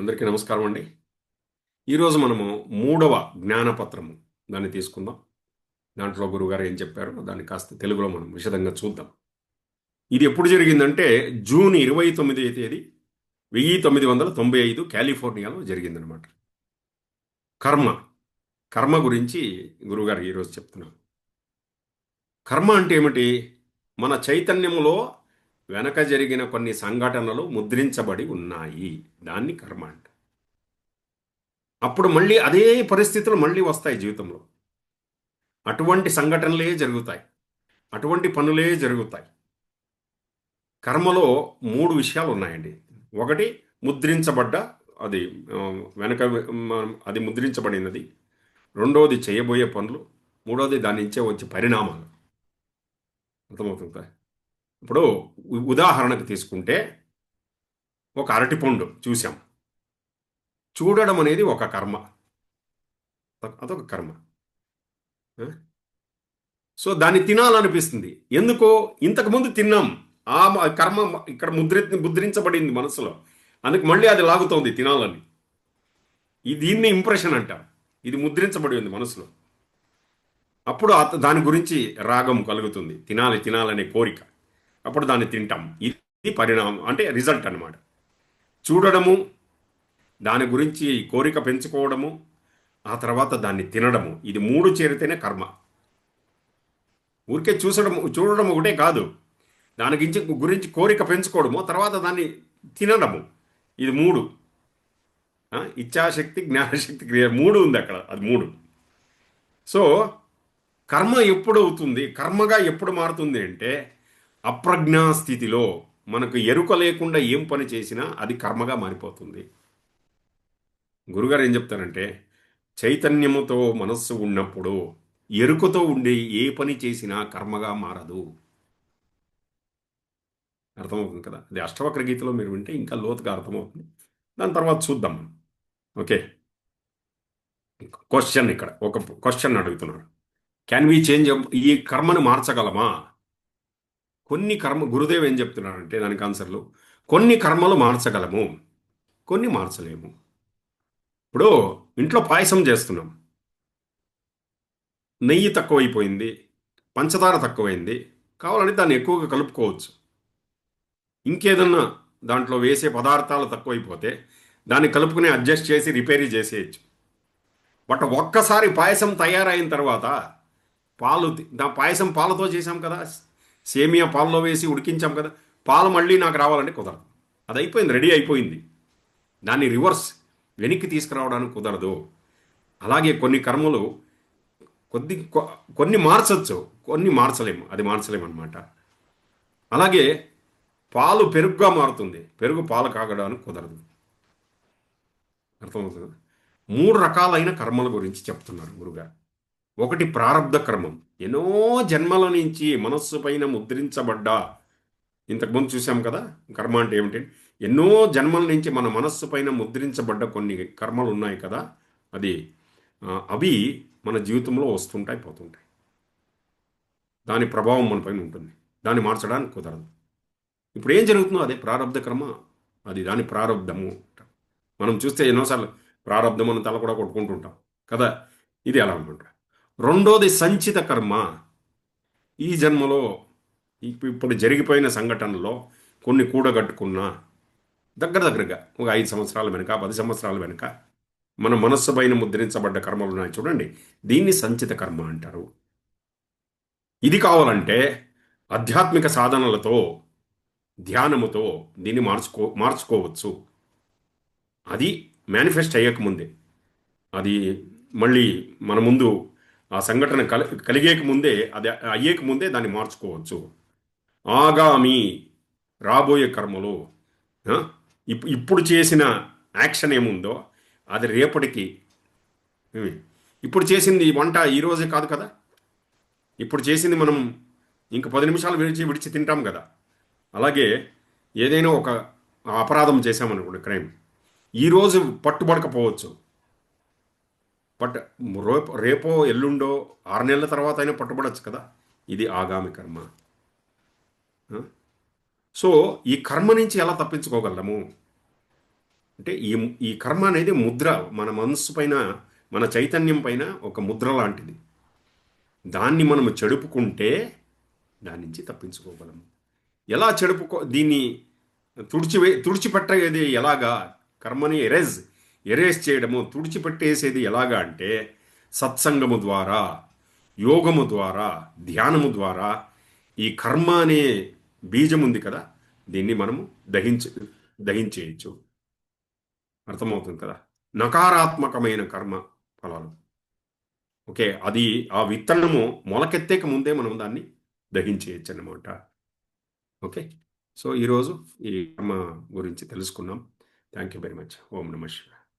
అందరికీ నమస్కారం అండి. ఈరోజు మనము మూడవ జ్ఞానపత్రము దాన్ని తీసుకుందాం. దాంట్లో గురుగారు ఏం చెప్పారో దాన్ని కాస్త తెలుగులో మనం విషదంగా చూద్దాం. ఇది ఎప్పుడు జరిగిందంటే జూన్ ఇరవై తొమ్మిది తేదీ వెయ్యి తొమ్మిది వందల తొంభై ఐదు కాలిఫోర్నియాలో జరిగిందనమాట కర్మ. కర్మ గురించి గురుగారు ఈరోజు చెప్తున్నారు. కర్మ అంటే ఏమిటి? మన చైతన్యంలో వెనక జరిగిన కొన్ని సంఘటనలు ముద్రించబడి ఉన్నాయి. దాన్ని కర్మ అంట. అప్పుడు మళ్ళీ అదే పరిస్థితులు మళ్ళీ వస్తాయి జీవితంలో. అటువంటి సంఘటనలే జరుగుతాయి. అటువంటి పనులే జరుగుతాయి. కర్మలో మూడు విషయాలు ఉన్నాయండి. ఒకటి ముద్రించబడ్డ అది వెనక అది ముద్రించబడినది. రెండవది చేయబోయే పనులు. మూడవది దాని నుంచే వచ్చే పరిణామాలు. అర్థమవుతుందా? ఇప్పుడు ఉదాహరణకు తీసుకుంటే ఒక అరటిపండు చూసాం చూడడం అనేది ఒక కర్మ. అదొక కర్మ. సో దాన్ని తినాలనిపిస్తుంది. ఎందుకో ఇంతకుముందు తిన్నాం. ఆ కర్మ ఇక్కడ ముద్రి ముద్రించబడింది మనసులో. అందుకు మళ్ళీ అది లాగుతోంది తినాలని. ఇది దీన్ని ఇంప్రెషన్ అంటారు ఇది ముద్రించబడి ఉంది మనసులో. అప్పుడు అత- దాని గురించి రాగం కలుగుతుంది. తినాలి తినాలనే కోరిక. అప్పుడు దాన్ని తింటాం. ఇది పరిణామం అంటే రిజల్ట్ అనమాట చూడడము దాని గురించి కోరిక పెంచుకోవడము ఆ తర్వాత దాన్ని తినడము. ఇది మూడు చేరితేనే కర్మ. ఊరికే చూసడం చూడడం ఒకటే కాదు. దాని గురించి గురించి కోరిక పెంచుకోవడము తర్వాత దాన్ని తినడము. ఇది మూడు. ఇచ్ఛాశక్తి జ్ఞానశక్తి క్రియ మూడు ఉంది అక్కడ అది మూడు. సో కర్మ ఎప్పుడు అవుతుంది? కర్మగా ఎప్పుడు మారుతుంది అంటే అప్రజ్ఞా స్థితిలో మనకు ఎరుక లేకుండా ఏం పని చేసినా అది కర్మగా మారిపోతుంది. గురుగారు ఏం చెప్తారంటే చైతన్యముతో మనస్సు ఉన్నప్పుడు ఎరుకతో ఉండి ఏ పని చేసినా కర్మగా మారదు. అర్థమవుతుంది కదా? అది అష్టవక్ర గీతలో మీరు వింటే ఇంకా లోతుగా అర్థమవుతుంది. దాని తర్వాత చూద్దాం మనం. ఓకే? క్వశ్చన్ ఇక్కడ. ఒక క్వశ్చన్ అడుగుతున్నారు క్యాన్ వి చేంజ్ ఈ కర్మను మార్చగలమా? కొన్ని కర్మ గురుదేవ్ ఏం చెప్తున్నారంటే దానికి ఆన్సర్లు కొన్ని కర్మలు మార్చగలము కొన్ని మార్చలేము. ఇప్పుడు ఇంట్లో పాయసం చేస్తున్నాం. నెయ్యి తక్కువైపోయింది పంచదార తక్కువైంది కావాలంటే దాన్ని ఎక్కువగా కలుపుకోవచ్చు. ఇంకేదన్నా దాంట్లో వేసే పదార్థాలు తక్కువైపోతే దాన్ని కలుపుకుని అడ్జస్ట్ చేసి రిపేర్ చేసేయచ్చు. బట్ ఒక్కసారి పాయసం తయారైన తర్వాత పాలు నా పాయసం పాలతో చేసాం కదా సేమియా పాలలో వేసి ఉడికించాం కదా పాలు మళ్ళీ నాకు రావాలంటే కుదరదు. అది అయిపోయింది రెడీ అయిపోయింది. దాన్ని రివర్స్ వెనక్కి తీసుకురావడానికి కుదరదు. అలాగే కొన్ని కర్మలు కొద్ది కొ- కొన్ని మార్చచ్చు కొన్ని మార్చలేము అది మార్చలేము అనమాట అలాగే పాలు పెరుగుగా మారుతుంది పెరుగు పాలు కాగడానికి కుదరదు. అర్థమవుతుంది? మూడు రకాలైన కర్మల గురించి చెప్తున్నారు గురుగారు. ఒకటి ప్రారంధ క్రమం. ఎన్నో జన్మల నుంచి మనస్సు పైన ముద్రించబడ్డ. ఇంతకుముందు చూసాం కదా కర్మ అంటే ఏమిటి? ఎన్నో జన్మల నుంచి మన మనస్సు పైన ముద్రించబడ్డ కొన్ని కర్మలు ఉన్నాయి కదా అది అవి మన జీవితంలో వస్తుంటాయి పోతుంటాయి. దాని ప్రభావం మన పైన ఉంటుంది. దాన్ని మార్చడానికి కుదరదు. ఇప్పుడు ఏం జరుగుతుందో అదే ప్రారంధ క్రమ. అది దాని ప్రారంధము మనం చూస్తే ఎన్నోసార్లు ప్రారంధం అని తల కూడా కొట్టుకుంటుంటాం కదా. ఇది ఎలా అనమాట రెండోది సంచిత కర్మ. ఈ జన్మలో ఇప్పుడు జరిగిపోయిన సంఘటనలో కొన్ని కూడగట్టుకున్న దగ్గర దగ్గరగా ఒక ఐదు సంవత్సరాల వెనుక పది సంవత్సరాల వెనుక మన మనస్సు పైన ముద్రించబడ్డ కర్మలు ఉన్నాయి. చూడండి దీన్ని సంచిత కర్మ అంటారు. ఇది కావాలంటే ఆధ్యాత్మిక సాధనలతో ధ్యానముతో దీన్ని మార్చుకో మార్చుకోవచ్చు. అది మేనిఫెస్ట్ అయ్యకముందే. అది మళ్ళీ మన ముందు ఆ సంఘటన కల కలిగేక ముందే అది అయ్యేక ముందే దాన్ని మార్చుకోవచ్చు. ఆగామి రాబోయే కర్మలు ఇప్- ఇప్పుడు చేసిన యాక్షన్ ఏముందో అది రేపటికి ఇప్పుడు చేసింది వంట ఈరోజే కాదు కదా? ఇప్పుడు చేసింది మనం ఇంక పది నిమిషాలు విడిచి విడిచి తింటాం కదా? అలాగే ఏదైనా ఒక అపరాధం చేశామనుకోండి క్రైమ్. ఈరోజు పట్టుబడకపోవచ్చు. బట్ రేపు రేపో ఎల్లుండో ఆరు నెలల తర్వాత అయినా పట్టుబడచ్చు కదా. ఇది ఆగామి కర్మ. సో ఈ కర్మ నుంచి ఎలా తప్పించుకోగలము? అంటే ఈ ఈ కర్మ అనేది ముద్ర. మన మనస్సు పైన మన చైతన్యం పైన ఒక ముద్ర లాంటిది. దాన్ని మనం చెడుపుకుంటే దాని నుంచి తప్పించుకోగలము ఎలా చెడుపుకో దీన్ని తుడిచివే తుడిచిపెట్టేది ఎలాగా? కర్మని ఎరేజ్. ఎరేస్ చేయడము తుడిచిపెట్టేసేది ఎలాగా అంటే సత్సంగము ద్వారా యోగము ద్వారా ధ్యానము ద్వారా ఈ కర్మ అనే బీజం ఉంది కదా దీన్ని మనము దహించ దహించేయచ్చు. అర్థమవుతుంది కదా? నకారాత్మకమైన కర్మ ఫలాలు. ఓకే అది ఆ విత్తనము మొలకెత్తేక ముందే మనం దాన్ని దహించేయచ్చు అన్నమాట ఓకే సో ఈరోజు ఈ కర్మ గురించి తెలుసుకున్నాం. Thank you very much. ఓం నమ శివాయ.